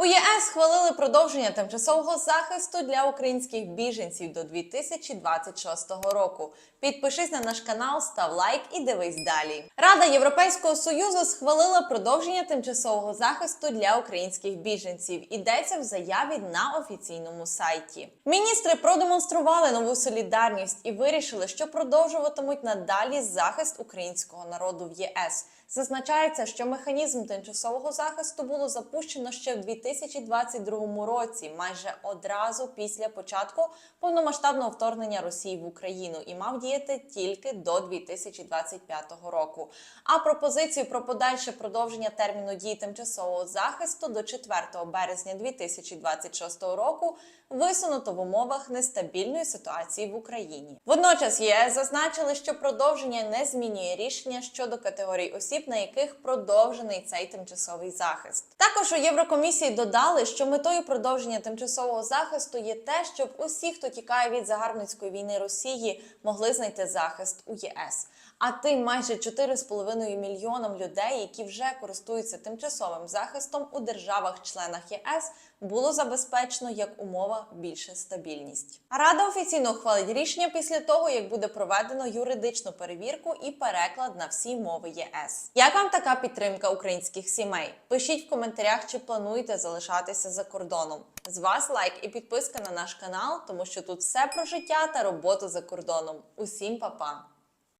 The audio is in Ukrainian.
У ЄС схвалили продовження тимчасового захисту для українських біженців до 2026 року. Підпишись на наш канал, став лайк і дивись далі. Рада Європейського союзу схвалила продовження тимчасового захисту для українських біженців. Ідеться в заяві на офіційному сайті. Міністри продемонстрували нову солідарність і вирішили, що продовжуватимуть надалі захист українського народу в ЄС. Зазначається, що механізм тимчасового захисту було запущено ще в 2022 році, майже одразу після початку повномасштабного вторгнення Росії в Україну, і мав діяти тільки до 2025 року. А пропозицію про подальше продовження терміну дії тимчасового захисту до 4 березня 2026 року висунуто в умовах нестабільної ситуації в Україні. Водночас ЄС зазначили, що продовження не змінює рішення щодо категорій осіб, на яких продовжений цей тимчасовий захист. Також у Єврокомісії додали, що метою продовження тимчасового захисту є те, щоб усі, хто тікає від загарбницької війни Росії, могли знайти захист у ЄС. А тим майже 4,5 мільйонам людей, які вже користуються тимчасовим захистом у державах-членах ЄС, було забезпечено як умова більше стабільність. Рада офіційно ухвалить рішення після того, як буде проведено юридичну перевірку і переклад на всі мови ЄС. Як вам така підтримка українських сімей? Пишіть в коментарях, чи плануєте залишатися за кордоном. З вас лайк і підписка на наш канал, тому що тут все про життя та роботу за кордоном. Усім па-па!